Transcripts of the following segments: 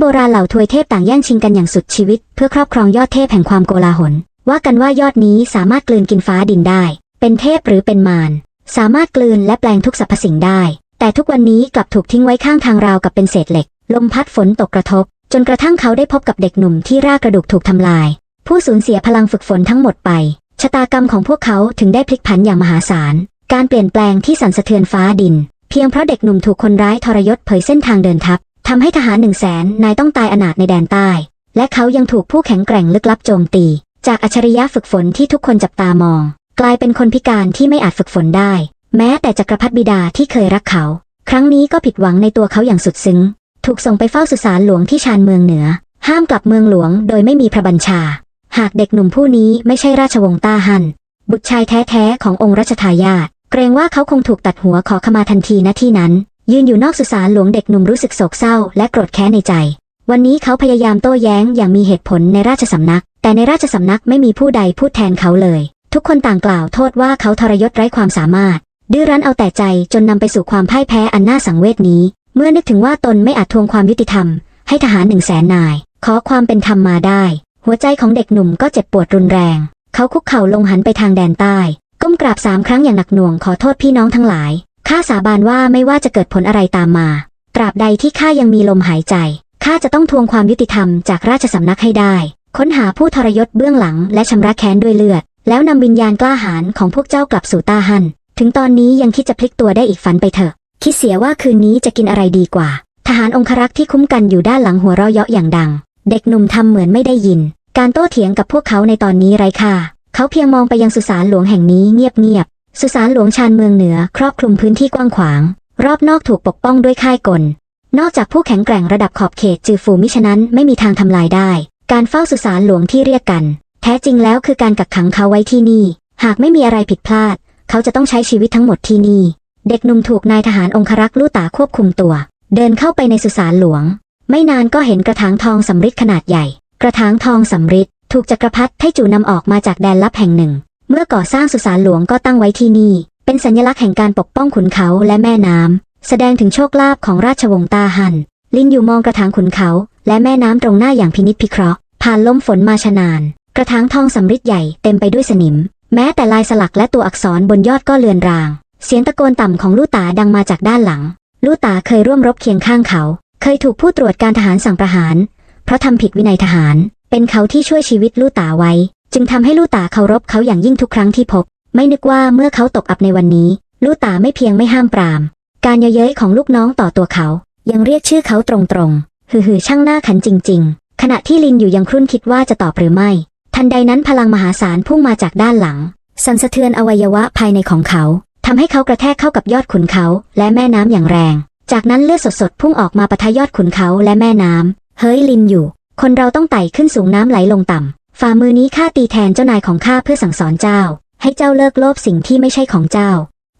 โบราณเหล่าทวยเทพต่างแย่งชิงกันอย่างสุดชีวิต เพื่อครอบครองยอดเทพแห่งความโกลาหล ว่ากันว่ายอดนี้สามารถกลืนกินฟ้าดินได้ เป็นเทพหรือเป็นมารสามารถกลืนและแปลงทุกสรรพสิ่งได้ แต่ทุกวันนี้กลับถูกทิ้งไว้ข้างทางราวกับเป็นเศษเหล็ก ลมพัดฝนตกกระทบ จนกระทั่งเขาได้พบกับเด็กหนุ่มที่รากกระดูกถูกทำลาย ผู้สูญเสียพลังฝึกฝนทั้งหมดไป ชะตากรรมของพวกเขาถึงได้พลิกผันอย่างมหาศาล การเปลี่ยนแปลงที่สั่นสะเทือนฟ้าดิน เพียงเพราะเด็กหนุ่มถูกคนร้ายทรยศเผยเส้นทางเดินทัพ ทำให้ทหารหนึ่งแสนนายต้องตายอนาถในแดนใต้ และเขายังถูกผู้แข็งแกร่งลึกลับโจมตี จากอัจฉริยะฝึกฝนที่ทุกคนจับตามอง กลายเป็นคนพิการที่ไม่อาจฝึกฝนได้ แม้แต่จักรพรรดิบิดาที่เคยรักเขา ครั้งนี้ก็ผิดหวังในตัวเขาอย่างสุดซึ้ง ถูกส่งไปเฝ้าสุสานหลวงที่ชานเมืองเหนือ ห้ามกลับเมืองหลวงโดยไม่มีพระบัญชา หากเด็กหนุ่มผู้นี้ไม่ใช่ราชวงศ์ต้าฮันบุตรชายแท้ๆขององค์รัชทายาทเกรงว่าเขาคงถูกตัดหัวขอขมาทันทีณที่นั้น ยืนอยู่นอกสุสานหลวงเด็กหนุ่มรู้สึกโศกเศร้าและโกรธแค้นในใจ วันนี้เขาพยายามโต้แย้งอย่างมีเหตุผลในราชสำนัก แต่ในราชสำนักไม่มีผู้ใดพูดแทนเขาเลย ทุกคนต่างกล่าวโทษว่าเขาทรยศไร้ความสามารถ ดื้อรั้นเอาแต่ใจจนนำไปสู่ความพ่ายแพ้อันน่าสังเวชนี้ เมื่อนึกถึงว่าตนไม่อาจทวงความยุติธรรม ให้ทหารหนึ่งแสนนาย ขอความเป็นธรรมมาได้ หัวใจของเด็กหนุ่มก็เจ็บปวดรุนแรง เขาคุกเข่าลงหันไปทางแดนใต้ ก้มกราบสามครั้งอย่างหนักหน่วงขอโทษพี่น้องทั้งหลาย ข้าสาบานว่าไม่ว่าจะเกิดผลอะไรตามมา ตราบใดที่ข้ายังมีลมหายใจ ข้าจะต้องทวงความยุติธรรมจากราชสำนักให้ได้ ค้นหาผู้ทรยศเบื้องหลังและชำระแค้นด้วยเลือด แล้วนำวิญญาณกล้าหาญของพวกเจ้ากลับสู่ตาหัน ถึงตอนนี้ยังคิดจะพลิกตัวได้อีกฝันไปเถอะ คิดเสียว่าคืนนี้จะกินอะไรดีกว่า ทหารองครักษ์ที่คุ้มกันอยู่ด้านหลังหัวเราะเยาะอย่างดัง เด็กหนุ่มทำเหมือนไม่ได้ยิน การโต้เถียงกับพวกเขาในตอนนี้ไร้ค่า เขาเพียงมองไปยังสุสานหลวงแห่งนี้เงียบๆ สุสานหลวงชานเมืองเหนือครอบคลุมพื้นที่กว้างขวาง รอบนอกถูกปกป้องด้วยค่ายกล นอกจากผู้แข็งแกร่งระดับขอบเขตจือฟูมิฉะนั้นไม่มีทางทำลายได้ การเฝ้าสุสานหลวงที่เรียกกัน แท้จริงแล้วคือการกักขังเขาไว้ที่นี่ หากไม่มีอะไรผิดพลาด เขาจะต้องใช้ชีวิตทั้งหมดที่นี่ เด็กหนุ่มถูกนายทหารองครักษ์ลู่ตาควบคุมตัว เดินเข้าไปในสุสานหลวง ไม่นานก็เห็นกระถางทองสำริดขนาดใหญ่ กระถางทองสำริดถูกจักรพรรดิไทจูนำออกมาจากแดนลับแห่งหนึ่ง เมื่อก่อสร้างสุสานหลวงก็ตั้งไว้ที่นี่ เป็นสัญลักษณ์แห่งการปกป้องขุนเขาและแม่น้ำ แสดงถึงโชคลาภของราชวงศ์ตาฮัน ลินอยู่มองกระถางขุนเขา และแม่น้ำตรงหน้าอย่างพินิจพิเคราะห์ ผ่านลมฝนมาชนาน กระถางทองสำริดใหญ่เต็มไปด้วยสนิม แม้แต่ลายสลักและตัวอักษรบนยอดก็เลือนราง เสียงตะโกนต่ำของลู่ตาดังมาจากด้านหลัง ลู่ตาเคยร่วมรบเคียงข้างเขา เคยถูกผู้ตรวจการทหารสั่งประหาร เพราะทำผิดวินัยทหาร เป็นเขาที่ช่วยชีวิตลู่ตาไว้ จึงทำให้ลู่ตาเคารพเขาอย่างยิ่งทุกครั้งที่พบ ไม่นึกว่าเมื่อเขาตกอับในวันนี้ลู่ตาไม่เพียงไม่ห้ามปราม การเยาะเย้ยของลูกน้องต่อตัวเขา ยังเรียกชื่อเขาตรงๆฮือๆช่างหน้าขันจริง ๆ ขณะที่ลินอยู่ยังครุ่นคิดว่าจะตอบหรือไม่ ทันใดนั้นพลังมหาศาลพุ่งมาจากด้านหลัง สั่นสะเทือนอวัยวะภายในของเขาทำให้เขากระแทกเข้ากับยอดขุนเขาและแม่น้ำอย่างแรง จากนั้นเลือดสดๆพุ่งออกมาปะทะยอดขุนเขาและแม่น้ำ เฮ้ยลินอยู่ คนเราต้องไต่ขึ้นสูงน้ำไหลลงต่ำ ฝ่ามือนี้ข้าตีแทนเจ้านายของข้าเพื่อสั่งสอนเจ้า ให้เจ้าเลิกโลภสิ่งที่ไม่ใช่ของเจ้า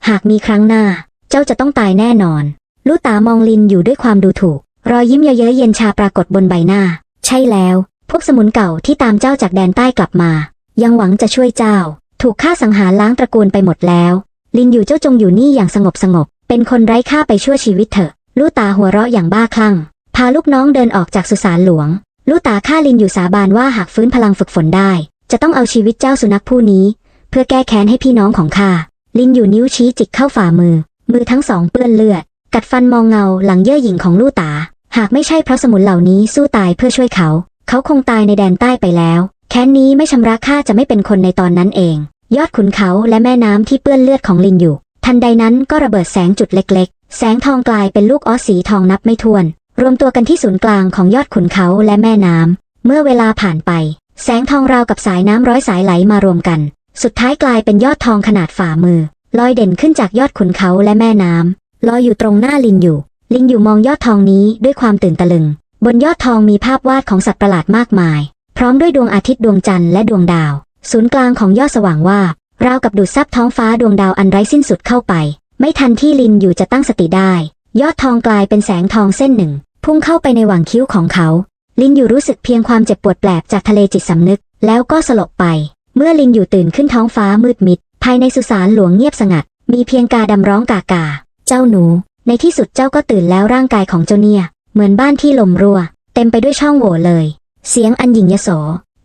หากมีครั้งหน้า เจ้าจะต้องตายแน่นอน ลูกตามองลินอยู่ด้วยความดูถูก รอยยิ้มเย้ยเย็นชาปรากฏบนใบหน้า ใช่แล้ว พวกสมุนเก่าที่ตามเจ้าจากแดนใต้กลับมา ยังหวังจะช่วยเจ้า ถูกฆ่าสังหารล้างตระกูลไปหมดแล้ว ลินอยู่เจ้าจงอยู่นี่อย่างสงบสงบ เป็นคนไร้ค่าไปชั่วชีวิตเถอะ ลูกตาหัวเราะอย่างบ้าคลั่ง พาลูกน้องเดินออกจากสุสานหลวง ลูกตาฆ่าลินอยู่สาบานว่าหากฟื้นพลังฝึกฝนได้ จะต้องเอาชีวิตเจ้าสุนัขผู้นี้ เพื่อแก้แค้นให้พี่น้องของข้าลินอยู่นิ้วชี้จิกเข้าฝ่ามือ มือทั้งสองเปื้อนเลือด กัดฟันมองเงาหลังเย่อหยิ่งของลู่ตา หากไม่ใช่เพราะสมุนเหล่านี้สู้ตายเพื่อช่วยเขา เขาคงตายในแดนใต้ไปแล้ว แค้นนี้ไม่ชำระค่าจะไม่เป็นคนในตอนนั้นเอง ยอดขุนเขาและแม่น้ำที่เปื้อนเลือดของลินอยู่ ทันใดนั้นก็ระเบิดแสงจุดเล็ก ๆ แสงทองกลายเป็นลูกออสสีทองนับไม่ถ้วน รวมตัวกันที่ศูนย์กลางของยอดขุนเขาและแม่น้ำ เมื่อเวลาผ่านไป แสงทองราวกับสายน้ำร้อยสายไหลมารวมกัน สุดท้ายกลายเป็นยอดทองขนาดฝ่ามือ ลอยเด่นขึ้นจากยอดขุนเขาและแม่น้ำลอยอยู่ตรงหน้าลินอยู่ ลินอยู่มองยอดทองนี้ด้วยความตื่นตะลึง บนยอดทองมีภาพวาดของสัตว์ประหลาดมากมาย พร้อมด้วยดวงอาทิตย์ดวงจันทร์และดวงดาว ศูนย์กลางของยอดสว่างว่าราวกับดูดซับท้องฟ้าดวงดาวอันไร้สิ้นสุดเข้าไป ไม่ทันที่ลินอยู่จะตั้งสติได้ ยอดทองกลายเป็นแสงทองเส้นหนึ่ง พุ่งเข้าไปในหว่างคิ้วของเขา ลินอยู่รู้สึกเพียงความเจ็บปวดแปลกจากทะเลจิตสำนึก แล้วก็สลบไป เมื่อลินอยู่ตื่นขึ้นท้องฟ้ามืดมิด ภายในสุสานหลวงเงียบสงัด มีเพียงกาดำร้องกากา เจ้าหนู ในที่สุดเจ้าก็ตื่นแล้วร่างกายของเจ้าเนี่ย เหมือนบ้านที่ลมรั่ว เต็มไปด้วยช่องโหว่เลย เสียงอันหยิ่งยโส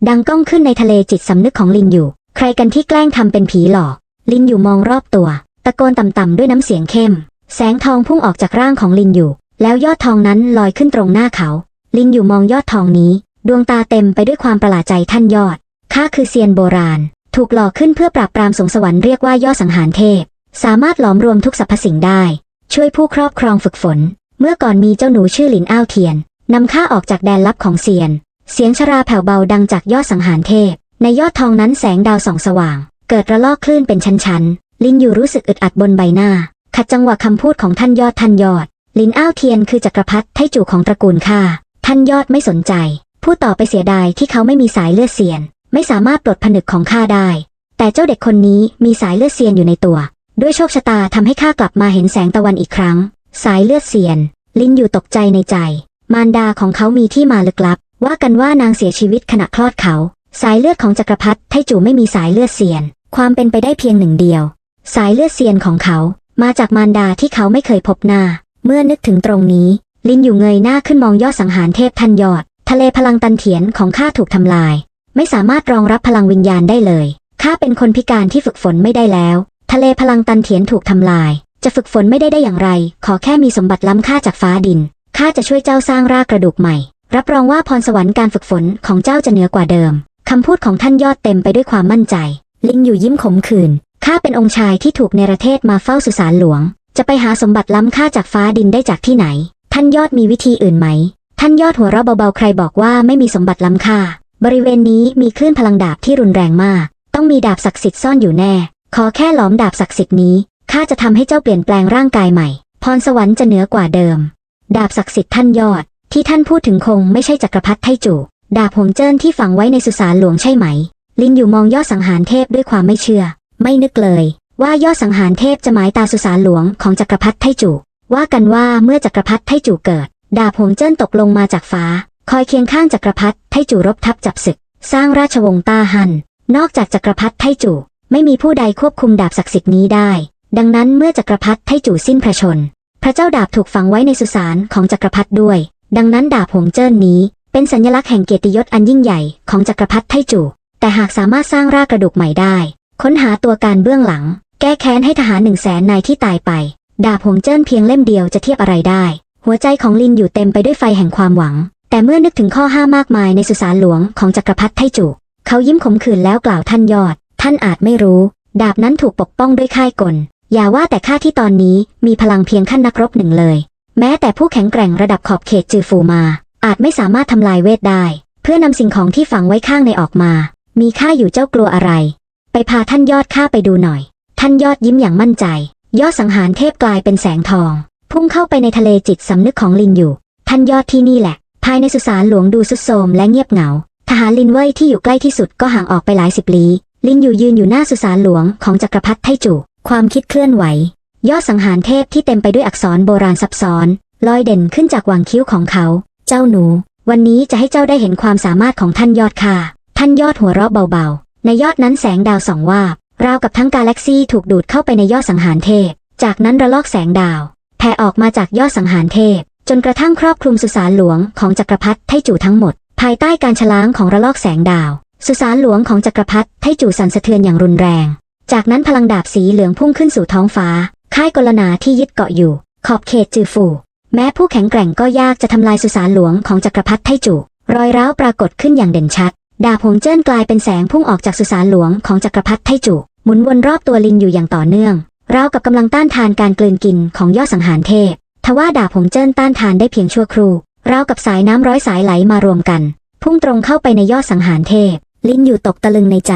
ดังก้องขึ้นในทะเลจิตสำนึกของลินอยู่ ใครกันที่แกล้งทำเป็นผีหลอก ลินอยู่มองรอบตัว ตะโกนต่ำๆด้วยน้ำเสียงเข้ม แสงทองพุ่งออกจากร่างของลินอยู่ แล้วยอดทองนั้นลอยขึ้นตรงหน้าเขา ลินอยู่มองยอดทองนี้ ดวงตาเต็มไปด้วยความประหลาดใจท่านยอด ข้าคือเซียนโบราณ ถูกหลอกขึ้นเพื่อปราบปรามสงสวรรค์เรียกว่ายอดสังหารเทพ สามารถหลอมรวมทุกสรรพสิ่งได้ ช่วยผู้ครอบครองฝึกฝน เมื่อก่อนมีเจ้าหนูชื่อหลินอ้าวเทียนนำข้าออกจากแดนลับของเซียน เสียงชราแผ่วเบาดังจากยอดสังหารเทพ ในยอดทองนั้นแสงดาวส่องสว่าง เกิดระลอกคลื่นเป็นชั้นๆ ลินอยู่รู้สึกอึดอัดบนใบหน้า ขัดจังหวะคำพูดของท่านยอดท่านยอด ลินอ้าวเทียนคือจักรพรรดิไทจู่ของตระกูลข้าท่านยอดไม่สนใจ พูดต่อไปเสียดายที่เขาไม่มีสายเลือดเซียน ไม่สามารถปลดผนึกของข้าได้ แต่เจ้าเด็กคนนี้มีสายเลือดเซียนอยู่ในตัว ด้วยโชคชะตาทำให้ข้ากลับมาเห็นแสงตะวันอีกครั้ง สายเลือดเซียน ลินอยู่ตกใจในใจ มารดาของเขามีที่มาลึกลับ ว่ากันว่านางเสียชีวิตขณะคลอดเขา สายเลือดของจักรพรรดิไทจู่ไม่มีสายเลือดเซียน ความเป็นไปได้เพียงหนึ่งเดียว สายเลือดเซียนของเขา มาจากมารดาที่เขาไม่เคยพบหน้า เมื่อนึกถึงตรงนี้ ลินอยู่เงยหน้าขึ้นมองยอดสังหารเทพทันยอด ทะเลพลังตันเถียนของข้าถูกทำลาย ไม่สามารถรองรับพลังวิญญาณได้เลยข้าเป็นคนพิการที่ฝึกฝนไม่ได้แล้ว ทะเลพลังตันเถียนถูกทำลาย จะฝึกฝนไม่ได้ได้อย่างไร ขอแค่มีสมบัติล้ำค่าจากฟ้าดินข้าจะช่วยเจ้าสร้างรากกระดูกใหม่ รับรองว่าพรสวรรค์การฝึกฝนของเจ้าจะเหนือกว่าเดิมคำพูดของท่านยอดเต็มไปด้วยความมั่นใจ ลิงอยู่ยิ้มขมขื่นข้าเป็นองค์ชายที่ถูกเนรเทศมาเฝ้าสุสานหลวง จะไปหาสมบัติล้ำค่าจากฟ้าดินได้จากที่ไหน ท่านยอดมีวิธีอื่นไหม ท่านยอดหัวเราะเบาๆใครบอกว่าไม่มีสมบัติล้ำค่า บริเวณนี้มีคลื่นพลังดาบที่รุนแรงมาก ต้องมีดาบศักดิ์สิทธิ์ซ่อนอยู่แน่ ขอแค่หลอมดาบศักดิ์สิทธิ์นี้ข้าจะทำให้เจ้าเปลี่ยนแปลงร่างกายใหม่ พรสวรรค์จะเหนือกว่าเดิม ดาบศักดิ์สิทธิ์ท่านยอด ที่ท่านพูดถึงคงไม่ใช่จักรพรรดิไทจูดาบหงเจิ้นที่ฝังไว้ในสุสานหลวงใช่ไหม ลินอยู่มองยอดสังหารเทพด้วยความไม่เชื่อ ไม่นึกเลย ว่ายอดสังหารเทพจะหมายตาสุสานหลวงของจักรพรรดิไทจูว่ากันว่าเมื่อจักรพรรดิไทจูเกิด ดาบหงเจิ้นตกลงมาจากฟ้า คอยเคียงข้างจักรพรรดิไทจูรบทับจับศึก สร้างราชวงศ์ต้าฮัน นอกจากจักรพรรดิไทจูไม่มีผู้ใดควบคุมดาบศักดิ์สิทธิ์นี้ได้ ดังนั้นเมื่อจักรพรรดิไทจูสิ้นพระชน พระเจ้าดาบถูกฝังไว้ในสุสานของจักรพรรดิด้วย ดังนั้นดาบหงเจิ้นนี้ เป็นสัญลักษณ์แห่งเกียรติยศอันยิ่งใหญ่ของจักรพรรดิไทจูแต่หากสามารถสร้างรากกระดูกใหม่ได้ ค้นหาตัวการเบื้องหลัง แก้แค้นให้ทหารหนึ่งแสนนายที่ตายไป ดาบหงเจิ้นเพียงเล่มเดียวจะเทียบอะไรได้ หัวใจของลินอยู่เต็มไปด้วยไฟแห่งความหวัง แต่เมื่อนึกถึงข้อห้ามมากมายในสุสานหลวงของจักรพรรดิไทจูเขายิ้มขมขื่นแล้วกล่าวท่านยอด ท่านอาจไม่รู้ ดาบนั้นถูกปกป้องด้วยค่ายกล อย่าว่าแต่ข้าที่ตอนนี้มีพลังเพียงขั้นนักรบหนึ่งเลย แม้แต่ผู้แข็งแกร่งระดับขอบเขตจือฟูมา อาจไม่สามารถทำลายเวทได้ เพื่อนำสิ่งของที่ฝังไว้ข้างในออกมา มีค่าอยู่เจ้ากลัวอะไร ไปพาท่านยอดข้าไปดูหน่อย ท่านยอดยิ้มอย่างมั่นใจ ยอดสังหารเทพกลายเป็นแสงทอง พุ่งเข้าไปในทะเลจิตสำนึกของลินอยู่ ท่านยอดที่นี่แหละ ภายในสุสานหลวงดูสุดโทมและเงียบเหงา ทหารลินเว่ยที่อยู่ใกล้ที่สุดก็ห่างออกไปหลายสิบลี้ ลินอยู่ยืนอยู่หน้าสุสานหลวงของจักรพรรดิไทจู ความคิดเคลื่อนไหว ยอดสังหารเทพที่เต็มไปด้วยอักษรโบราณซับซ้อน ลอยเด่นขึ้นจากหว่างคิ้วของเขา เจ้าหนู วันนี้จะให้เจ้าได้เห็นความสามารถของท่านยอดค่ะ ท่านยอดหัวเราะเบาๆ ในยอดนั้นแสงดาวส่องวาบ ราวกับทั้งกาแล็กซี่ถูกดูดเข้าไปในยอดสังหารเทพ จากนั้นระลอกแสงดาว แผ่ออกมาจากยอดสังหารเทพ จนกระทั่งครอบคลุมสุสานหลวงของจักรพรรดิไทจู่ทั้งหมด ภายใต้การฉล้างของระลอกแสงดาว สุสานหลวงของจักรพรรดิไทจู่สั่นสะเทือนอย่างรุนแรง จากนั้นพลังดาบสีเหลืองพุ่งขึ้นสู่ท้องฟ้า ค่ายกลนาที่ยึดเกาะอยู่ ขอบเขตจือฟู แม้ผู้แข็งแกร่งก็ยากจะทำลายสุสานหลวงของจักรพรรดิไทจู่รอยร้าวปรากฏขึ้นอย่างเด่นชัด ดาบหงเจิ้นกลายเป็นแสงพุ่งออกจากสุสานหลวงของจักรพรรดิไทจูหมุนวนรอบตัวลินอยู่อย่างต่อเนื่องราวกับกำลังต้านทานการกลืนกินของยอดสังหารเทพ ทว่าดาบหงเจิ้นต้านทานได้เพียงชั่วครู่ราวกับสายน้ำร้อยสายไหลมารวมกัน พุ่งตรงเข้าไปในยอดสังหารเทพ ลินอยู่ตกตะลึงในใจ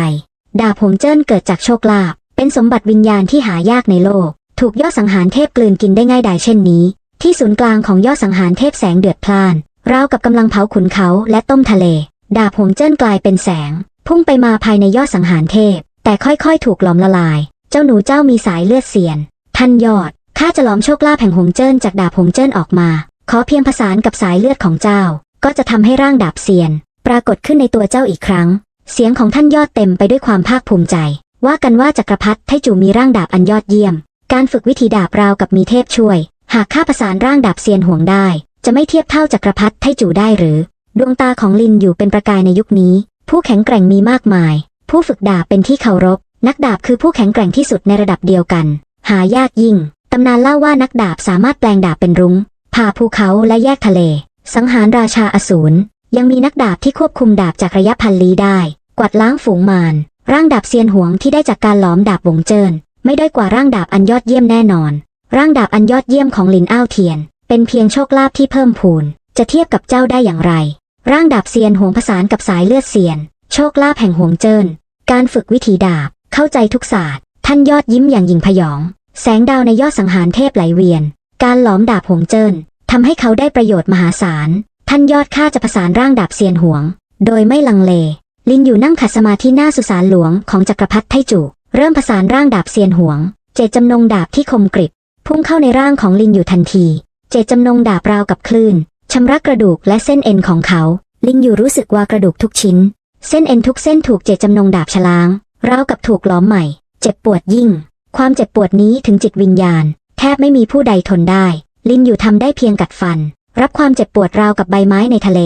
ดาบหงเจิ้นเกิดจากโชคลาภเป็นสมบัติวิญญาณที่หายากในโลก ถูกยอดสังหารเทพกลืนกินได้ง่ายดายเช่นนี้ ที่ศูนย์กลางของยอดสังหารเทพแสงเดือดพล่านราวกับกำลังเผาขุนเขาและต้มทะเล ดาบหงเจิ้นกลายเป็นแสง พุ่งไปมาภายในยอดสังหารเทพ แต่ค่อยๆ ถูกหลอมละลาย เจ้าหนูเจ้ามีสายเลือดเสียน ท่านยอดข้าจะหลอมโชคลาภแห่งหงเจิ้นจากดาบหงเจิ้นออกมา ขอเพียงผสานกับสายเลือดของเจ้า ก็จะทำให้ร่างดาบเซียน ปรากฏขึ้นในตัวเจ้าอีกครั้ง เสียงของท่านยอดเต็มไปด้วยความภาคภูมิใจ ว่ากันว่าจักรพรรดิไทจูมีร่างดาบอันยอดเยี่ยม การฝึกวิธีดาบราวกับมีเทพช่วย หากข้าประสานร่างดาบเซียนห่วงได้ จะไม่เทียบเท่าจักรพรรดิไทจูได้หรือ ดวงตาของลินอยู่เป็นประกายในยุคนี้ ผู้แข็งแกร่งมีมากมาย ผู้ฝึกดาบเป็นที่เคารพ นักดาบคือผู้แข็งแกร่งที่สุดในระดับเดียวกัน หายากยิ่ง ตำนานเล่าว่านักดาบสามารถแปลงดาบเป็นรุง้งผ่าภูเขาและแยกทะเล สังหารราชาอสูรยังมีนักดาบที่ควบคุมดาบจากระยะพันลี้ได้ กวาดล้างฝูงมาร ร่างดาบเซียนหวงที่ได้จากการหลอมดาบวงเจินไม่ได้อยกว่าร่างดาบอันยอดเยี่ยมแน่นอน ร่างดาบอันยอดเยี่ยมของลินอ้าวเทียน เป็นเพียงโชคลาภที่เพิ่มพูน จะเทียบกับเจ้าได้อย่างไร ร่างดาบเซียนหวงผสานกับสายเลือดเซียน โชคลาภแห่งหวงเจินการฝึกวิถีดาบ เข้าใจทุกศาสตร์ ท่านยอดยิ้มอย่างยิ่งพยอง แสงดาวในยอดสังหารเทพไหลเวียน การหลอมดาบหวงเจินทำให้เขาได้ประโยชน์มหาศาล ท่านยอดข้าจะผสานร่างดาบเซียนหวง โดยไม่ลังเล ลินอยู่นั่งขัดสมาธิหน้าสุสานหลวงของจักรพรรดิไทจู เริ่มผสานร่างดาบเซียนหวง เจตจำนงดาบที่คมกริบพุ่งเข้าในร่างของลินอยู่ทันที เจตจำนงดาบราวกับคลื่น ชำระกระดูกและเส้นเอ็นของเขา ลินอยู่รู้สึกว่ากระดูกทุกชิ้น เส้นเอ็นทุกเส้นถูกเจตจำนงดาบฉลางราวกับถูกล้อมใหม่ เจ็บปวดยิ่ง ความเจ็บปวดนี้ถึงจิตวิญญาณ แทบไม่มีผู้ใดทนได้ ลินอยู่ทำได้เพียงกัดฟัน รับความเจ็บปวดราวกับใบไม้ในทะเล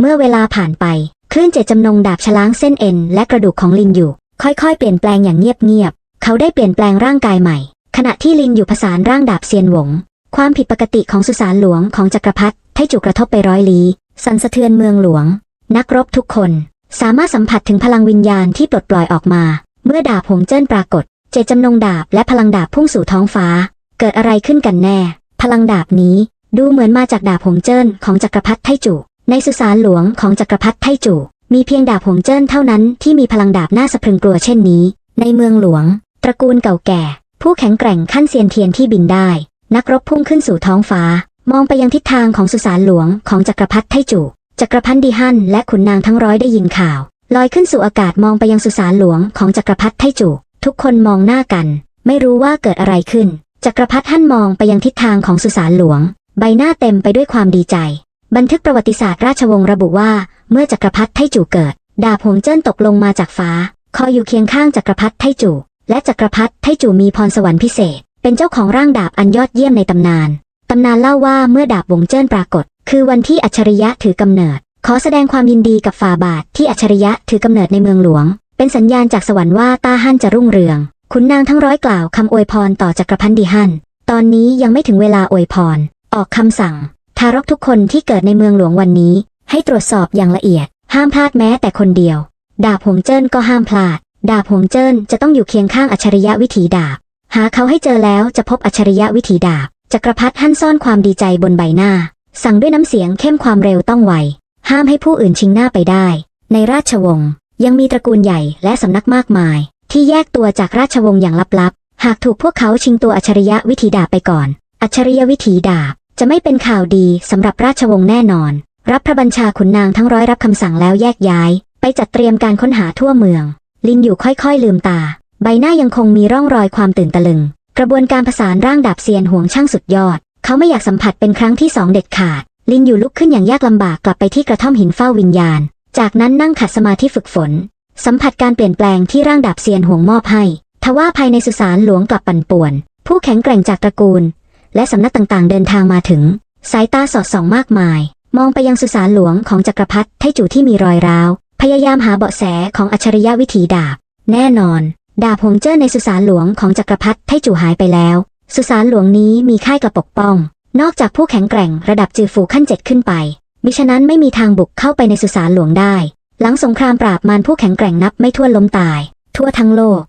เมื่อเวลาผ่านไปคลื่นเจตจำนงดาบฉลางเส้นเอ็นและกระดูกของลินอยู่ ค่อยๆ เปลี่ยนแปลงอย่างเงียบๆเขาได้เปลี่ยนแปลงร่างกายใหม่ ขณะที่ลินอยู่ผสานร่างดาบเซียนหวง ความผิดปกติของสุสานหลวงของจักรพรรดิ ไทจุกระทบไปร้อยลี้สั่นสะเทือนเมืองหลวง นักรบทุกคน สามารถสัมผัสถึงพลังวิญญาณที่ปลดปล่อยออกมา เมื่อดาบหงเจิ้นปรากฏ เจตจำนงดาบและพลังดาบพุ่งสู่ท้องฟ้า เกิดอะไรขึ้นกันแน่ พลังดาบนี้ ดูเหมือนมาจากดาบหงเจิ้นของจักรพรรดิไทจุ ในสุสานหลวงของจักรพรรดิไทจุ มีเพียงดาบหงเจิ้นเท่านั้นที่มีพลังดาบน่าสะพรึงกลัวเช่นนี้ ในเมืองหลวง ตระกูลเก่าแก่ ผู้แข็งแกร่งขั้นเซียนเทียนที่บินได้ นักรบพุ่งขึ้นสู่ท้องฟ้า มองไปยังทิศทางของสุสานหลวงของจักรพรรดิไทจุจักรพันดีฮั่นและขุนนางทั้งร้อยได้ยินข่าว ลอยขึ้นสู่อากาศมองไปยังสุสานหลวงของจักรพรรดิไทจุทุกคนมองหน้ากัน ไม่รู้ว่าเกิดอะไรขึ้น จักรพรรดิฮั่นมองไปยังทิศทางของสุสานหลวง ใบหน้าเต็มไปด้วยความดีใจ บันทึกประวัติศาสตร์ราชวงศ์ระบุว่า เมื่อจักรพรรดิไทจูเกิด ดาบหงเจิ้นตกลงมาจากฟ้า คอยอยู่เคียงข้างจักรพรรดิไทจูและจักรพรรดิไทจูมีพรสวรรค์พิเศษ เป็นเจ้าของร่างดาบอันยอดเยี่ยมในตำนาน ตำนานเล่าว่าเมื่อดาบหงเจิ้นปรากฏ คือวันที่อัจฉริยะถือกำเนิด ขอแสดงความยินดีกับฝ่าบาทที่อัจฉริยะถือกำเนิดในเมืองหลวง เป็นสัญญาณจากสวรรค์ว่าต้าฮั่นจะรุ่งเรือง ขุนนางทั้งร้อยกล่าวคำอวยพรต่อจักรพันธ์ดีฮั่น ตอนนี้ยังไม่ถึงเวลาอวยพร ออกคำสั่ง ทารกทุกคนที่เกิดในเมืองหลวงวันนี้ ให้ตรวจสอบอย่างละเอียด ห้ามพลาดแม้แต่คนเดียว ดาบหงเจิ้นก็ห้ามพลาด ดาบหงเจิ้นจะต้องอยู่เคียงข้างอัจฉริยะวิถีดาบ หาเขาให้เจอแล้วจะพบอัจฉริยะวิถีดาบ จักรพรรดิหั่นซ่อนความดีใจบนใบหน้า สั่งด้วยน้ำเสียงเข้มความเร็วต้องไว ห้ามให้ผู้อื่นชิงหน้าไปได้ ในราชวงศ์ยังมีตระกูลใหญ่และสำนักมากมาย ที่แยกตัวจากราชวงศ์อย่างลับๆ หากถูกพวกเขาชิงตัวอัจฉริยะวิถีดาบไปก่อน อัจฉริยวิถีดาบจะไม่เป็นข่าวดีสำหรับราชวงศ์แน่นอน รับพระบัญชาขุนนางทั้งร้อยรับคำสั่งแล้วแยกย้าย ไปจัดเตรียมการค้นหาทั่วเมือง ลินอยู่ค่อยๆลืมตา ใบหน้ายังคงมีร่องรอยความตื่นตะลึง กระบวนการผสานร่างดาบเซียนห่วงช่างสุดยอด เขาไม่อยากสัมผัสเป็นครั้งที่สองเด็ดขาด ลินอยู่ลุกขึ้นอย่างยากลำบากกลับไปที่กระท่อมหินเฝ้าวิญญาณ จากนั้นนั่งขัดสมาธิฝึกฝน สัมผัสการเปลี่ยนแปลงที่ร่างดาบเซียนห่วงมอบให้ ทว่าภายในสุสานหลวงกลับปั่นป่วน ผู้แข็งแกร่งจากตระกูล และสำนักต่างๆ เดินทางมาถึง สายตาสอดส่องมากมาย มองไปยังสุสานหลวงของจักรพรรดิไทจูที่มีรอยร้าว พยายามหาเบาะแสของอัจฉริยะวิถีดาบ แน่นอน ดาบหงเจิ้นในสุสานหลวงของจักรพรรดิไทจู่หายไปแล้ว สุสานหลวงนี้มีค่ายกระปกป้อง นอกจากผู้แข็งแกร่งระดับจือฝูขั้นเจ็ดขึ้นไป มิฉะนั้นไม่มีทางบุกเข้าไปในสุสานหลวงได้ หลังสงครามปราบมารผู้แข็งแกร่งนับไม่ถ้วนล้มตาย ทั่วทั้งโลก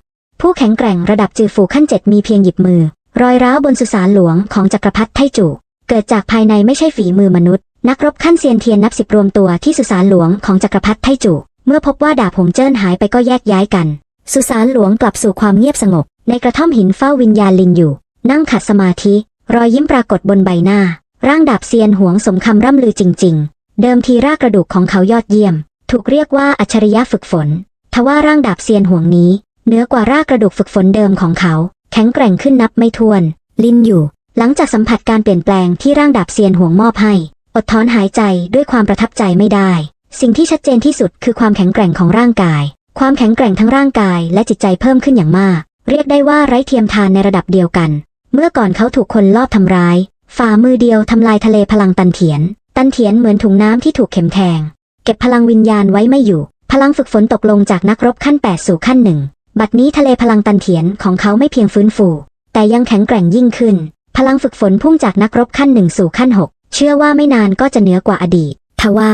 ผู้แข็งแกร่งระดับจือฝูขั้นเจ็ดมีเพียงหยิบมือ รอยร้าวบนสุสานหลวงของจักรพรรดิไทจู่เกิดจากภายในไม่ใช่ฝีมือมนุษย์ นักรบขั้นเซียนเทียนนับสิบรวมตัวที่สุสานหลวงของจักรพรรดิไทจู่เมื่อพบว่าดาบหงเจิ้นหายไปก็แยกย้ายกัน สุสานหลวงกลับสู่ความเงียบสงบ ในกระท่อมหินเฝ้าวิญญาณลินอยู่ นั่งขัดสมาธิ รอยยิ้มปรากฏบนใบหน้า ร่างดาบเซียนหวงสมคำร่ำลือจริง ๆ เดิมทีรากกระดูกของเขายอดเยี่ยม ถูกเรียกว่าอัจฉริยะฝึกฝน ทว่าร่างดาบเซียนหวงนี้เหนือกว่ารากกระดูกฝึกฝนเดิมของเขา แข็งแกร่งขึ้นนับไม่ถ้วน ลินอยู่ หลังจากสัมผัสการเปลี่ยนแปลงที่ร่างดาบเซียนห่วงมอบให้ อดถอนหายใจด้วยความประทับใจไม่ได้ สิ่งที่ชัดเจนที่สุดคือความแข็งแกร่งของร่างกาย ความแข็งแกร่งทั้งร่างกายและจิตใจเพิ่มขึ้นอย่างมาก เรียกได้ว่าไร้เทียมทานในระดับเดียวกัน เมื่อก่อนเขาถูกคนลอบทำร้าย ฝ่ามือเดียวทำลายทะเลพลังตันเถียน ตันเถียนเหมือนถุงน้ำที่ถูกเข็มแทง เก็บพลังวิญญาณไว้ไม่อยู่ พลังฝึกฝนตกลงจากนักรบขั้น 8 สู่ขั้นหนึ่งบัดนี้ทะเลพลังตันเถียนของเขาไม่เพียงฟื้นฟู แต่ยังแข็งแกร่งยิ่งขึ้น พลังฝึกฝนพุ่งจากนักรบขั้นหนึ่งสู่ขั้นหกเชื่อว่าไม่นานก็จะเหนือกว่าอดีต ทว่า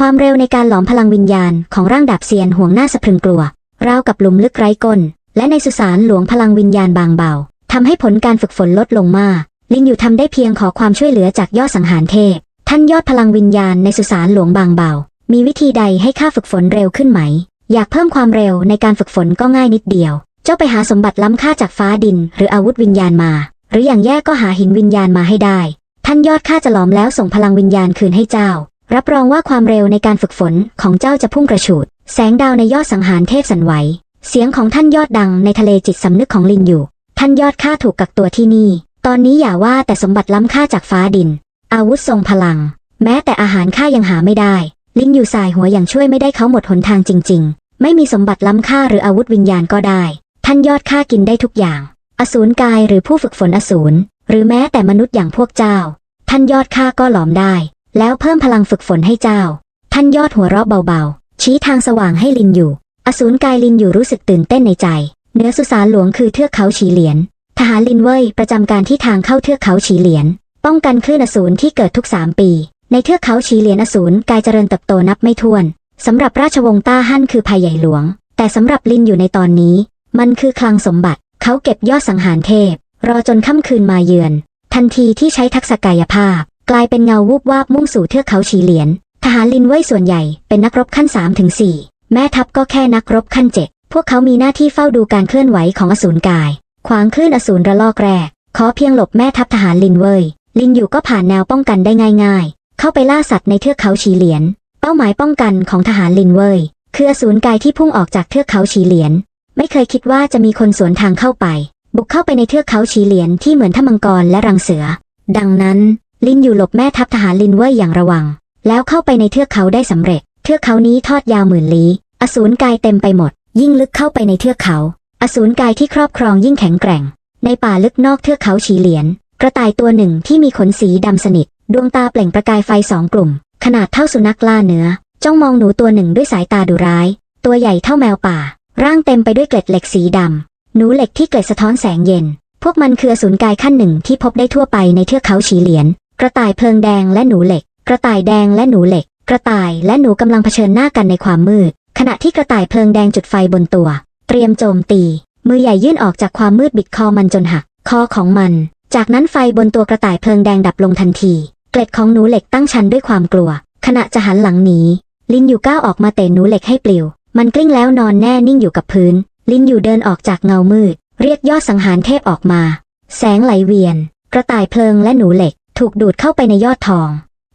ความเร็วในการหลอมพลังวิญญาณของร่างดาบเซียนห่วงหน้าสะพรึงกลัว ราวกับหลุมลึกไร้ก้น และในสุสานหลวงพลังวิญญาณบางเบาทำให้ผลการฝึกฝนลดลงมาก ลินอยู่ทำได้เพียงขอความช่วยเหลือจากยอดสังหารเทพ ท่านยอดพลังวิญญาณในสุสานหลวงบางเบา มีวิธีใดให้ข้าฝึกฝนเร็วขึ้นไหม อยากเพิ่มความเร็วในการฝึกฝนก็ง่ายนิดเดียว เจ้าไปหาสมบัติล้ำค่าจากฟ้าดิน หรืออาวุธวิญญาณมา หรืออย่างแย่ก็หาหินวิญญาณมาให้ได้ ท่านยอดข้าจะหลอมแล้วส่งพลังวิญญาณคืนให้เจ้า รับรองว่าความเร็วในการฝึกฝนของเจ้าจะพุ่งกระฉูด แสงดาวในยอดสังหารเทพสันไหว เสียงของท่านยอดดังในทะเลจิตสำนึกของลินอยู่ ท่านยอดข้าถูกกักตัวที่นี่ ตอนนี้อย่าว่าแต่สมบัติล้ำค่าจากฟ้าดิน อาวุธทรงพลัง แม้แต่อาหารข้ายังหาไม่ได้ ลินอยู่สายหัวอย่างช่วยไม่ได้เขาหมดหนทางจริง ๆ ไม่มีสมบัติล้ำค่าหรืออาวุธวิญญาณก็ได้ ท่านยอดข้ากินได้ทุกอย่าง อสูรกายหรือผู้ฝึกฝนอสูรหรือแม้แต่มนุษย์อย่างพวกเจ้า ท่านยอดข้าก็หลอมได้ แล้วเพิ่มพลังฝึกฝนให้เจ้า ท่านยอดหัวเราะเบาๆ ชี้ทางสว่างให้ลินอยู่ อสูรกายลินอยู่รู้สึกตื่นเต้นในใจ เนื้อสุสานหลวงคือเทือกเขาฉีเหลียน ทหารลินเว่ยประจำการที่ทางเข้าเทือกเขาฉีเหลียน ป้องกันคลื่นอสูรที่เกิดทุกสามปี ในเทือกเขาฉีเหลียนอสูรกายเจริญเติบโตนับไม่ถ้วนสำหรับราชวงศ์ต้าฮั่นคือภัยใหญ่หลวง แต่สำหรับลินอยู่ในตอนนี้ มันคือคลังสมบัติ เขาเก็บยอดสังหารเทพ รอจนค่ำคืนมาเยือน ทันทีที่ใช้ทักษะกายภาพ กลายเป็นเงาวูบวาบมุ่งสู่เทือกเขาฉีเหลียน ทหารลินเว่ยส่วนใหญ่เป็นนักรบขั้น3ถึง4แม่ทัพก็แค่นักรบขั้นเจ็ดพวกเขามีหน้าที่เฝ้าดูการเคลื่อนไหวของอสูรกาย ขวางคลื่นอสูรระลอกแรก ขอเพียงหลบแม่ทัพทหารลินเว่ยลินอยู่ก็ผ่านแนวป้องกันได้ง่าย ๆ เข้าไปล่าสัตว์ในเทือกเขาฉีเหลียน เป้าหมายป้องกันของทหารลินเว่ยคืออสูรกายที่พุ่งออกจากเทือกเขาฉีเหลียน ไม่เคยคิดว่าจะมีคนสวนทางเข้าไป บุกเข้าไปในเทือกเขาฉีเหลียนที่เหมือนถ้ำมังกรและรังเสือ ดังนั้น ลินอยู่หลบแม่ทัพทหารลินเว่ยอย่างระวัง แล้วเข้าไปในเทือกเขาได้สำเร็จ เทือกเขานี้ทอดยาวหมื่นลี้อสูรกายเต็มไปหมด ยิ่งลึกเข้าไปในเทือกเขา อสูรกายที่ครอบครองยิ่งแข็งแกร่ง ในป่าลึกนอกเทือกเขาฉีเหลียน กระต่ายตัวหนึ่งที่มีขนสีดำสนิท ดวงตาเปล่งประกายไฟสองกลุ่ม ขนาดเท่าสุนัขล่าเนื้อ จ้องมองหนูตัวหนึ่งด้วยสายตาดุร้าย ตัวใหญ่เท่าแมวป่า ร่างเต็มไปด้วยเกล็ดเหล็กสีดำหนูเหล็กที่เกล็ดสะท้อนแสงเย็น พวกมันคืออสูรกายขั้นหนึ่งที่พบได้ทั่วไปในเทือกเขาฉีเหลียน กระต่ายเพลิงแดงและหนูเหล็ก กระต่ายแดงและหนูเหล็ก กระต่ายและหนูกำลังเผชิญหน้ากันในความมืด ขณะที่กระต่ายเพลิงแดงจุดไฟบนตัว เตรียมโจมตี มือใหญ่ยื่นออกจากความมืดบิดคอมันจนหัก คอของมัน จากนั้นไฟบนตัวกระต่ายเพลิงแดงดับลงทันที เกล็ดของหนูเหล็กตั้งชันด้วยความกลัว ขณะจะหันหลังหนีลินอยู่ก้าวออกมาเตะหนูเหล็กให้ปลิว มันกลิ้งแล้วนอนแน่นิ่งอยู่กับพื้น ลินอยู่เดินออกจากเงามืด เรียกยอดสังหารเทพออกมา แสงไหลเวียน กระต่ายเพลิงและหนูเหล็ก ถูกดูดเข้าไปในยอดทอง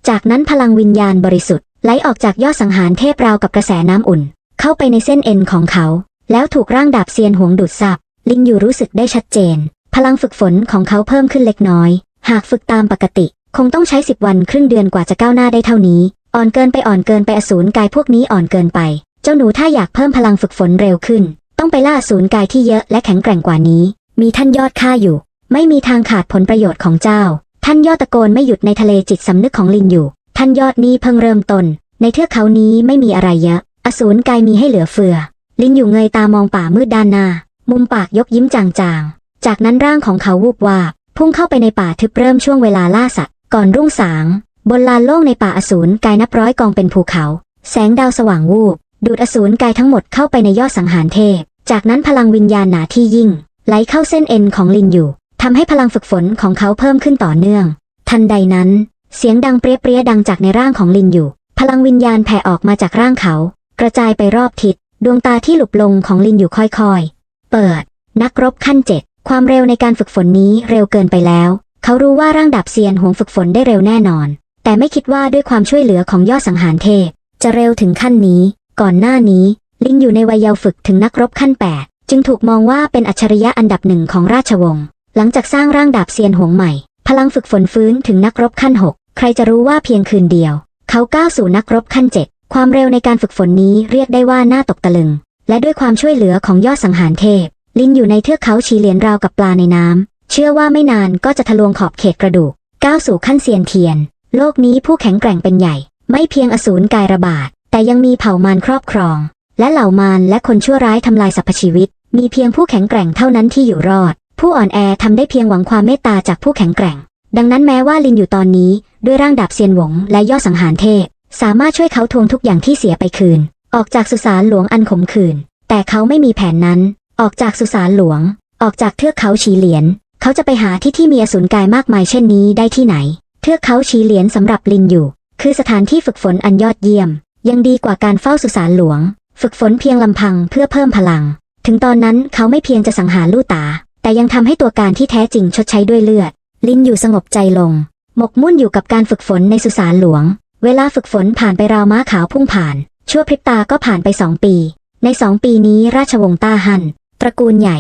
จากนั้นพลังวิญญาณบริสุทธิ์ไหลออกจากยอดสังหารเทพราวกับกระแสน้ำอุ่น เข้าไปในเส้นเอ็นของเขา แล้วถูกร่างดาบเซียนหวงดูดซับลินอยู่รู้สึกได้ชัดเจน พลังฝึกฝนของเขาเพิ่มขึ้นเล็กน้อย หากฝึกตามปกติ คงต้องใช้สิบวันครึ่งเดือนกว่าจะก้าวหน้าได้เท่านี้ อ่อนเกินไปอ่อนเกินไปอสูรกายพวกนี้อ่อนเกินไป เจ้าหนูถ้าอยากเพิ่มพลังฝึกฝนเร็วขึ้น ต้องไปล่าอสูรกายที่เยอะและแข็งแกร่งกว่านี้ มีท่านยอดข้าอยู่ ไม่มีทางขาดผลประโยชน์ของเจ้า ท่านยอดตะโกนไม่หยุดในทะเลจิตสำนึกของลินอยู่ ท่านยอดนี้เพิ่งเริ่มต้น ในเทือกเขานี้ไม่มีอะไรเยอะ อสูรกายมีให้เหลือเฟือ ลินอยู่เงยตามองป่ามืดด้านหน้า มุมปากยกยิ้มจางๆ จากนั้นร่างของเขาวูบวาบพุ่งเข้าไปในป่าทึบเริ่มช่วงเวลาล่าสัตว์ ก่อนรุ่งสาง บนลานโล่งในป่าอสูรกายนับร้อยกองเป็นภูเขา แสงดาวสว่างวูบ ดูดอสูรกายทั้งหมดเข้าไปในยอดสังหารเทพ จากนั้นพลังวิญญาณหนาที่ยิ่งไหลเข้าเส้นเอ็นของลินอยู่ ทำให้พลังฝึกฝนของเขาเพิ่มขึ้นต่อเนื่อง ทันใดนั้น เสียงดังเปรี้ยเปรี้ยดังจากในร่างของลินอยู่ พลังวิญญาณแผ่ออกมาจากร่างเขา กระจายไปรอบทิศ ดวงตาที่หลุบลงของลินอยู่ค่อยๆ เปิด นักรบขั้นเจ็ดความเร็วในการฝึกฝนนี้เร็วเกินไปแล้ว เขารู้ว่าร่างดาบเซียนหวงฝึกฝนได้เร็วแน่นอน แต่ไม่คิดว่าด้วยความช่วยเหลือของยอดสังหารเทพ จะเร็วถึงขั้นนี้ ก่อนหน้านี้ ลินอยู่ในวัยเยาว์ฝึกถึงนักรบขั้นแปดจึงถูกมองว่าเป็นอัจฉริยะอันดับหนึ่งของราชวงศ์ หลังจากสร้างร่างดาบเซียนหวงใหม่ พลังฝึกฝนฟื้นถึงนักรบขั้นหกใครจะรู้ว่าเพียงคืนเดียว เขาก้าวสู่นักรบขั้นเจ็ดความเร็วในการฝึกฝนนี้เรียกได้ว่าน่าตกตะลึง และด้วยความช่วยเหลือของยอดสังหารเทพ ลินอยู่ในเทือกเขาชีเหลียนราวกับปลาในน้ำเชื่อว่าไม่นานก็จะทะลวงขอบเขตกระดูกก้าวสู่ขั้นเซียนเทียน โลกนี้ผู้แข็งแกร่งเป็นใหญ่ ไม่เพียงอสูรกายระบาด แต่ยังมีเผ่ามารครอบครอง และเหล่ามารและคนชั่วร้ายทำลายสรรพชีวิต มีเพียงผู้แข็งแกร่งเท่านั้นที่อยู่รอด ผู้อ่อนแอทำได้เพียงหวังความเมตตาจากผู้แข็งแกร่ง ดังนั้นแม้ว่าลินอยู่ตอนนี้ด้วยร่างดาบเซียนหวงและยอดสังหารเทพ สามารถช่วยเขาทวงทุกอย่างที่เสียไปคืน ออกจากสุสานหลวงอันขมขื่นแต่เขาไม่มีแผนนั้น ออกจากสุสานหลวง ออกจากเทือกเขาฉีเหลียน เขาจะไปหาที่ที่มีอสูรกายมากมายเช่นนี้ได้ที่ไหน เทือกเขาฉีเหลียนสำหรับลินอยู่ คือสถานที่ฝึกฝนอันยอดเยี่ยม ยังดีกว่าการเฝ้าสุสานหลวง ฝึกฝนเพียงลำพังเพื่อเพิ่มพลัง ถึงตอนนั้นเขาไม่เพียงจะสังหารลู่ตา แต่ยังทำให้ตัวการที่แท้จริงชดใช้ด้วยเลือด ลินอยู่สงบใจลง หมกมุ่นอยู่กับการฝึกฝนในสุสานหลวง เวลาฝึกฝนผ่านไปราวม้าขาวพุ่งผ่าน ชั่วพริบตาก็ผ่านไปสองปี ในสองปีนี้ราชวงศ์ต้าฮันตระกูลใหญ่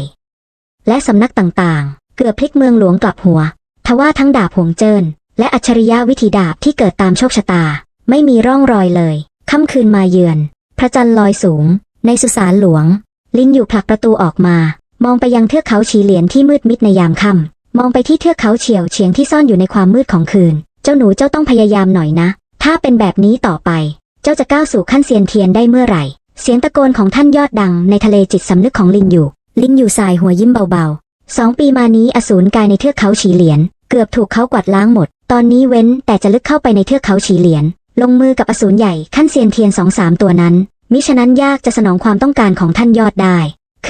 และสำนักต่างๆ เกือบพลิกเมืองหลวงกลับหัว ทว่าทั้งดาบหวงเจินและอัจฉริยะวิธีดาบที่เกิดตามโชคชะตา ไม่มีร่องรอยเลย ค่ำคืนมาเยือน พระจันทร์ลอยสูง ในสุสานหลวง ลินอยู่ผลักประตูออกมา มองไปยังเทือกเขาฉีเหลียนที่มืดมิดในยามค่ำมองไปที่เทือกเขาเฉียวเฉียงที่ซ่อนอยู่ในความมืดของคืน เจ้าหนูเจ้าต้องพยายามหน่อยนะ ถ้าเป็นแบบนี้ต่อไป เจ้าจะก้าวสู่ขั้นเซียนเทียนได้เมื่อไหร่ เสียงตะโกนของท่านยอดดังในทะเลจิตสำนึกของลินอยู่ ลินอยู่สายหัวยิ้มเบาๆสองปีมานี้อสูรกายในเทือกเขาฉีเหลียน เกือบถูกเขากวาดล้างหมด ตอนนี้เว้นแต่จะลึกเข้าไปในเทือกเขาฉีเหลียน ลงมือกับอสูรใหญ่ขั้นเซียนเทียนสองสามตัวนั้น มิฉะนั้นยากจะสนองความต้องการของท่านยอดได้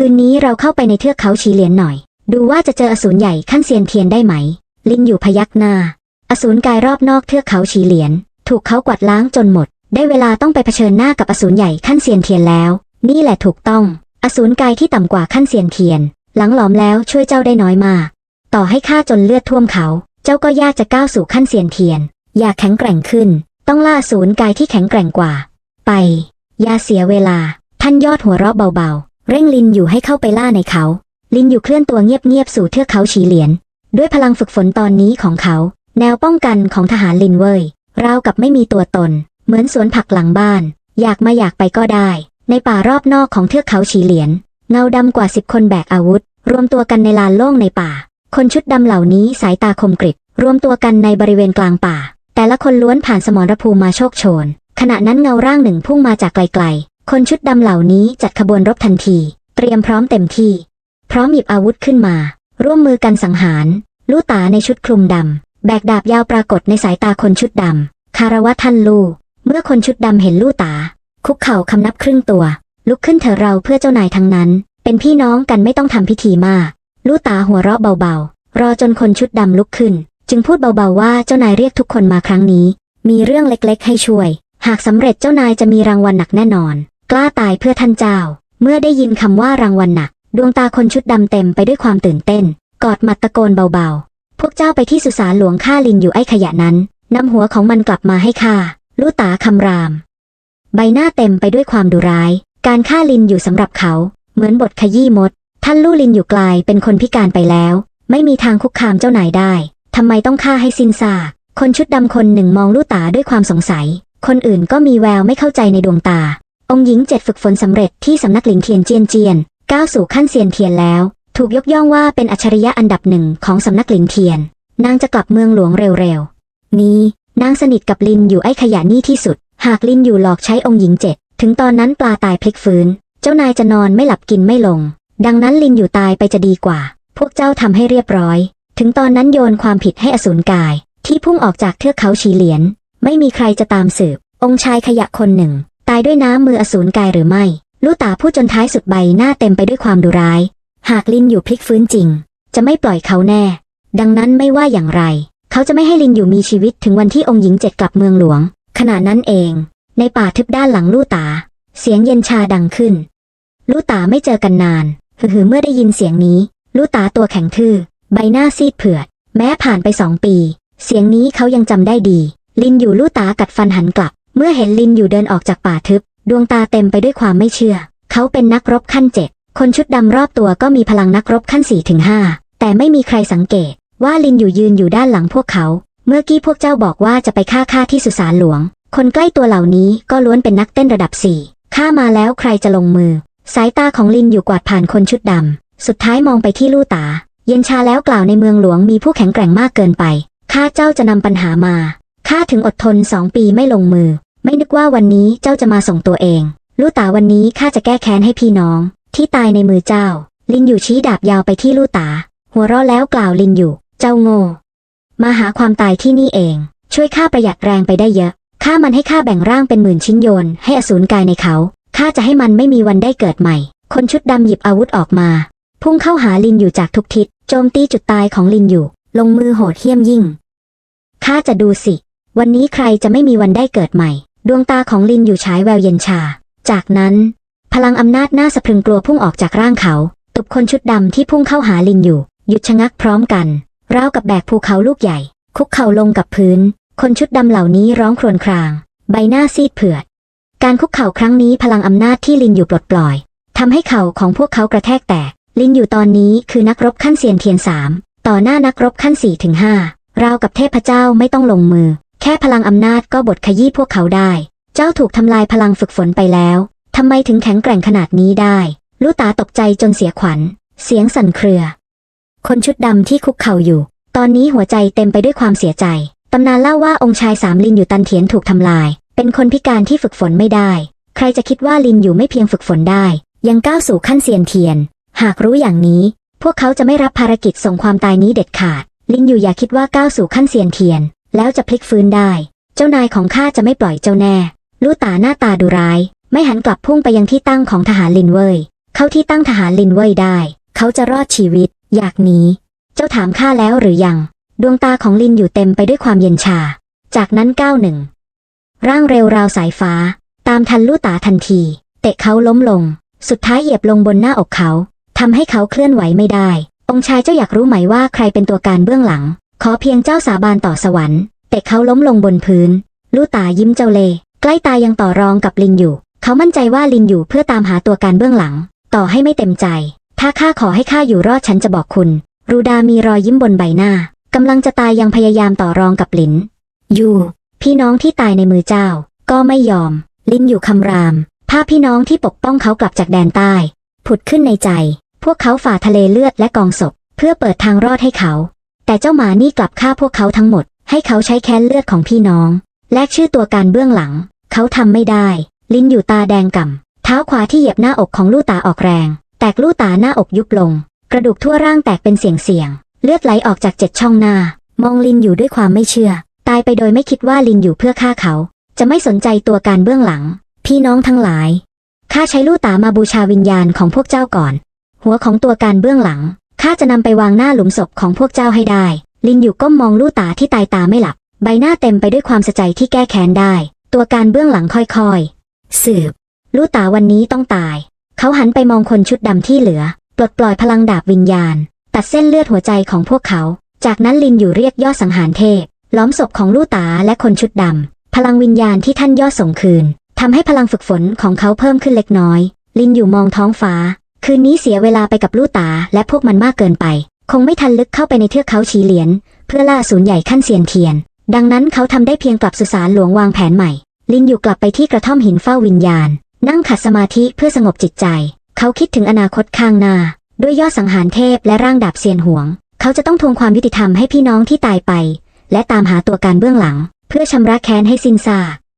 คืนนี้เราเข้าไปในเทือกเขาฉีเหลียนหน่อย ดูว่าจะเจออสูรใหญ่ขั้นเซียนเทียนได้ไหม ลินอยู่พยักหน้า อสูรกายรอบนอกเทือกเขาฉีเหลียน ถูกเขากวาดล้างจนหมด ได้เวลาต้องไปเผชิญหน้ากับอสูรใหญ่ขั้นเซียนเทียนแล้ว นี่แหละถูกต้อง อสูรกายที่ต่ำกว่าขั้นเซียนเทียน หลังหลอมแล้วช่วยเจ้าได้น้อยมาก ต่อให้ข้าจนเลือดท่วมเขา เจ้าก็ยากจะก้าวสู่ขั้นเซียนเทียน อยากแข็งแกร่งขึ้น ต้องล่าอสูรกายที่แข็งแกร่งกว่า ไป อย่าเสียเวลา ท่านยอดหัวเราะเบาๆ เร่งลินอยู่ให้เข้าไปล่าในเขา ลินอยู่เคลื่อนตัวเงียบๆสู่เทือกเขาฉีเหลียน ด้วยพลังฝึกฝนตอนนี้ของเขา แนวป้องกันของทหารลินเว่ยราวกับไม่มีตัวตน เหมือนสวนผักหลังบ้าน อยากมาอยากไปก็ได้ ในป่ารอบนอกของเทือกเขาฉีเหลียน เงาดำกว่าสิบคนแบกอาวุธ รวมตัวกันในลานโล่งในป่า คนชุดดำเหล่านี้สายตาคมกริบรวมตัวกันในบริเวณกลางป่า แต่ละคนล้วนผ่านสมรภูมิมาโชคโชน ขณะนั้นเงาร่างหนึ่งพุ่งมาจากไกล คนชุดดำเหล่านี้จัดขบวนรบทันที เตรียมพร้อมเต็มที่ พร้อมหยิบอาวุธขึ้นมา ร่วมมือกันสังหาร ลู่ตาในชุดคลุมดำ แบกดาบยาวปรากฏในสายตาคนชุดดำ คารวะท่านลู่ เมื่อคนชุดดำเห็นลู่ตา คุกเข่าคำนับครึ่งตัว ลุกขึ้นเถอะเราเพื่อเจ้านายทั้งนั้น เป็นพี่น้องกันไม่ต้องทำพิธีมาก ลู่ตาหัวเราะเบาๆ รอจนคนชุดดำลุกขึ้น จึงพูดเบาๆว่าเจ้านายเรียกทุกคนมาครั้งนี้ มีเรื่องเล็กๆ ให้ช่วย หากสำเร็จเจ้านายจะมีรางวัลหนักแน่นอน กล้าตายเพื่อท่านเจ้า เมื่อได้ยินคำว่ารางวัลหนัก ดวงตาคนชุดดำเต็มไปด้วยความตื่นเต้น กอดมัดตะโกนเบาๆ พวกเจ้าไปที่สุสานหลวงฆ่าลินอยู่ไอ้ขยะนั้นนำหัวของมันกลับมาให้ข้าลู่ตาคำราม ใบหน้าเต็มไปด้วยความดุร้าย การฆ่าลินอยู่สำหรับเขา เหมือนบทขยี้มด ท่านลู่ลินอยู่ไกลเป็นคนพิการไปแล้ว ไม่มีทางคุกคามเจ้านายได้ทำไมต้องฆ่าให้สิ้นซากคนชุดดำคนหนึ่งมองลู่ตาด้วยความสงสัย คนอื่นก็มีแววไม่เข้าใจในดวงตา องค์หญิงเจ็ดฝึกฝนสำเร็จที่สำนักหลิงเทียนเจียนเจียนก้าวสู่ขั้นเซียนเทียนแล้ว ถูกยกย่องว่าเป็นอัจฉริยะอันดับหนึ่งของสำนักหลิงเทียน นางจะกลับเมืองหลวงเร็วๆ นี้นางสนิทกับลินอยู่ไอ้ขยะนี่ที่สุด หากลินอยู่หลอกใช้องค์หญิงเจ็ดถึงตอนนั้นปลาตายพลิกฟื้น เจ้านายจะนอนไม่หลับกินไม่ลง ดังนั้นลินอยู่ตายไปจะดีกว่า พวกเจ้าทำให้เรียบร้อย ถึงตอนนั้นโยนความผิดให้อสูรกาย ที่พุ่งออกจากเทือกเขาฉีเหลียน ไม่มีใครจะตามสืบ องค์ชายขยะคนหนึ่ง ตายด้วยน้ำมืออสูรกายหรือไม่ลู่ตาพูดจนท้ายสุดใบหน้าเต็มไปด้วยความดุร้าย หากลินอยู่พลิกฟื้นจริง จะไม่ปล่อยเขาแน่ ดังนั้นไม่ว่าอย่างไร เขาจะไม่ให้ลินอยู่มีชีวิตถึงวันที่องค์หญิงเจ็ดกลับเมืองหลวง ขณะนั้นเอง ในป่าทึบด้านหลังลู่ตา เสียงเย็นชาดังขึ้น ลู่ตาไม่เจอกันนานหือเมื่อได้ยินเสียงนี้ ลู่ตาตัวแข็งทื่อ ใบหน้าซีดเผือด แม้ผ่านไปสองปี เสียงนี้เขายังจำได้ดี ลินอยู่ลู่ตากัดฟันหันกลับ เมื่อเห็นลินอยู่เดินออกจากป่าทึบ ดวงตาเต็มไปด้วยความไม่เชื่อ เขาเป็นนักรบขั้นเจ็ดคนชุดดำรอบตัวก็มีพลังนักรบขั้นสี่ถึงห้าแต่ไม่มีใครสังเกต ว่าลินอยู่ยืนอยู่ด้านหลังพวกเขา เมื่อกี้พวกเจ้าบอกว่าจะไปฆ่าข้าที่สุสานหลวง คนใกล้ตัวเหล่านี้ก็ล้วนเป็นนักเต้นระดับสี่ข้ามาแล้วใครจะลงมือ สายตาของลินอยู่กวาดผ่านคนชุดดำสุดท้ายมองไปที่ลู่ตา เย็นชาแล้วกล่าวในเมืองหลวงมีผู้แข็งแกร่งมากเกินไปข้าเจ้าจะนำปัญหามา ข้าถึงอดทนสองปีไม่ลงมือ ไม่นึกว่าวันนี้เจ้าจะมาส่งตัวเอง ลู่ตาวันนี้ข้าจะแก้แค้นให้พี่น้อง ที่ตายในมือเจ้า ลินอยู่ชี้ดาบยาวไปที่ลู่ตา หัวเราะแล้วกล่าวลินอยู่ เจ้าโง่ มาหาความตายที่นี่เอง ช่วยข้าประหยัดแรงไปได้เยอะข้ามันให้ข้าแบ่งร่างเป็นหมื่นชิ้นโยนให้อสูรกายในเขาข้าจะให้มันไม่มีวันได้เกิดใหม่ คนชุดดำหยิบอาวุธออกมา พุ่งเข้าหาลินอยู่จากทุกทิศโจมตีจุดตายของลินอยู่ ลงมือโหดเหี้ยมยิ่งข้าจะดูสิ วันนี้ใครจะไม่มีวันได้เกิดใหม่ ดวงตาของลินอยู่ฉายแววเย็นชา จากนั้น พลังอำนาจหน่าสะพรึงกลัวพุ่งออกจากร่างเขาตุบคนชุดดำที่พุ่งเข้าหาลินอยู่ หยุดชะงักพร้อมกันราวกับแบกภูเขาลูกใหญ่ คุกเข่าลงกับพื้น คนชุดดำเหล่านี้ร้องครวญคราง ใบหน้าซีดเผือด การคุกเข่าครั้งนี้พลังอำนาจที่ลินอยู่ปลดปล่อยทำให้เข่าของพวกเขากระแทกแตก ลินอยู่ตอนนี้คือนักรบขั้นเซียนเทียนสามต่อหน้านักรบขั้นสี่ถึงห้าราวกับเทพเจ้าไม่ต้องลงมือ แค่พลังอำนาจก็บดขยี้พวกเขาได้ เจ้าถูกทำลายพลังฝึกฝนไปแล้ว ทำไมถึงแข็งแกร่งขนาดนี้ได้ ลูตาตกใจจนเสียขวัญ เสียงสั่นเครือ คนชุดดำที่คุกเข่าอยู่ ตอนนี้หัวใจเต็มไปด้วยความเสียใจ ตำนานเล่าว่าองค์ชายสามลินอยู่ตันเทียนถูกทำลาย เป็นคนพิการที่ฝึกฝนไม่ได้ ใครจะคิดว่าลินอยู่ไม่เพียงฝึกฝนได้ ยังก้าวสู่ขั้นเซียนเทียน หากรู้อย่างนี้ พวกเขาจะไม่รับภารกิจส่งความตายนี้เด็ดขาด ลินอยู่อย่าคิดว่าก้าวสู่ขั้นเซียนเทียน แล้วจะพลิกฟื้นได้ เจ้านายของข้าจะไม่ปล่อยเจ้าแน่ ลู่ตาหน้าตาดูร้าย ไม่หันกลับพุ่งไปยังที่ตั้งของทหารลินเว่ยเข้าที่ตั้งทหารลินเว่ยได้ เขาจะรอดชีวิต อยากหนีเจ้าถามข้าแล้วหรือยัง ดวงตาของลินอยู่เต็มไปด้วยความเย็นชา จากนั้นก้าวหนึ่งร่างเร็วราวสายฟ้า ตามทันลู่ตาทันที เตะเขาล้มลง สุดท้ายเหยียบลงบนหน้าอกเขาทำให้เขาเคลื่อนไหวไม่ได้ องค์ชายเจ้าอยากรู้ไหมว่าใครเป็นตัวการเบื้องหลัง ขอเพียงเจ้าสาบานต่อสวรรค์เตะเขาล้มลงบนพื้น ลู่ตายิ้มเจ้าเล่ใกล้ตายยังต่อรองกับลินอยู่ เขามั่นใจว่าลินอยู่เพื่อตามหาตัวการเบื้องหลัง ต่อให้ไม่เต็มใจ ถ้าข้าขอให้ข้าอยู่รอดฉันจะบอกคุณ รูดามีรอยยิ้มบนใบหน้ากำลังจะตายยังพยายามต่อรองกับลินอยู่ พี่น้องที่ตายในมือเจ้า ก็ไม่ยอม ลินอยู่คำราม ภาพพี่น้องที่ปกป้องเขากลับจากแดนใต้ ผุดขึ้นในใจ พวกเขาฝ่าทะเลเลือดและกองศพ เพื่อเปิดทางรอดให้เขา แต่เจ้าหมานี่กลับฆ่าพวกเขาทั้งหมด ให้เขาใช้แค้นเลือดของพี่น้อง แลกชื่อตัวการเบื้องหลัง เขาทำไม่ได้ ลิ้นอยู่ตาแดงก่ำเท้าขวาที่เหยียบหน้าอกของลู่ตาออกแรง แตกลู่ตาหน้าอกยุบลง กระดูกทั่วร่างแตกเป็นเสียงเสียง เลือดไหลออกจากเจ็ดช่องหน้า มองลินอยู่ด้วยความไม่เชื่อ ตายไปโดยไม่คิดว่าลินอยู่เพื่อฆ่าเขา จะไม่สนใจตัวการเบื้องหลัง พี่น้องทั้งหลายข้าใช้ลู่ตามาบูชาวิญญาณของพวกเจ้าก่อน หัวของตัวการเบื้องหลัง ข้าจะนำไปวางหน้าหลุมศพของพวกเจ้าให้ได้ ลินอยู่ก้มมองลู่ตาที่ตายตาไม่หลับ ใบหน้าเต็มไปด้วยความสะใจที่แก้แค้นได้ ตัวการเบื้องหลังค่อยๆ สืบ ลู่ตาวันนี้ต้องตาย เขาหันไปมองคนชุดดำที่เหลือ ปลดปล่อยพลังดาบวิญญาณ ตัดเส้นเลือดหัวใจของพวกเขา จากนั้นลินอยู่เรียกยอดสังหารเทพ ล้อมศพของลู่ตาและคนชุดดำพลังวิญญาณที่ท่านยอดส่งคืนทำให้พลังฝึกฝนของเขาเพิ่มขึ้นเล็กน้อย ลินอยู่มองท้องฟ้า คืนนี้เสียเวลาไปกับลู่ตาและพวกมันมากเกินไป คงไม่ทันลึกเข้าไปในเทือกเขาฉีเหลียน เพื่อล่าศูนย์ใหญ่ขั้นเซียนเทียน ดังนั้นเขาทำได้เพียงกลับสุสานหลวงวางแผนใหม่ ลินอยู่กลับไปที่กระท่อมหินเฝ้าวิญญาณ นั่งขัดสมาธิเพื่อสงบจิตใจ เขาคิดถึงอนาคตข้างหน้า ด้วยยอดสังหารเทพและร่างดาบเซียนหวง เขาจะต้องทวงความยุติธรรมให้พี่น้องที่ตายไป และตามหาตัวการเบื้องหลัง เพื่อชำระแค้นให้สิ้นซาก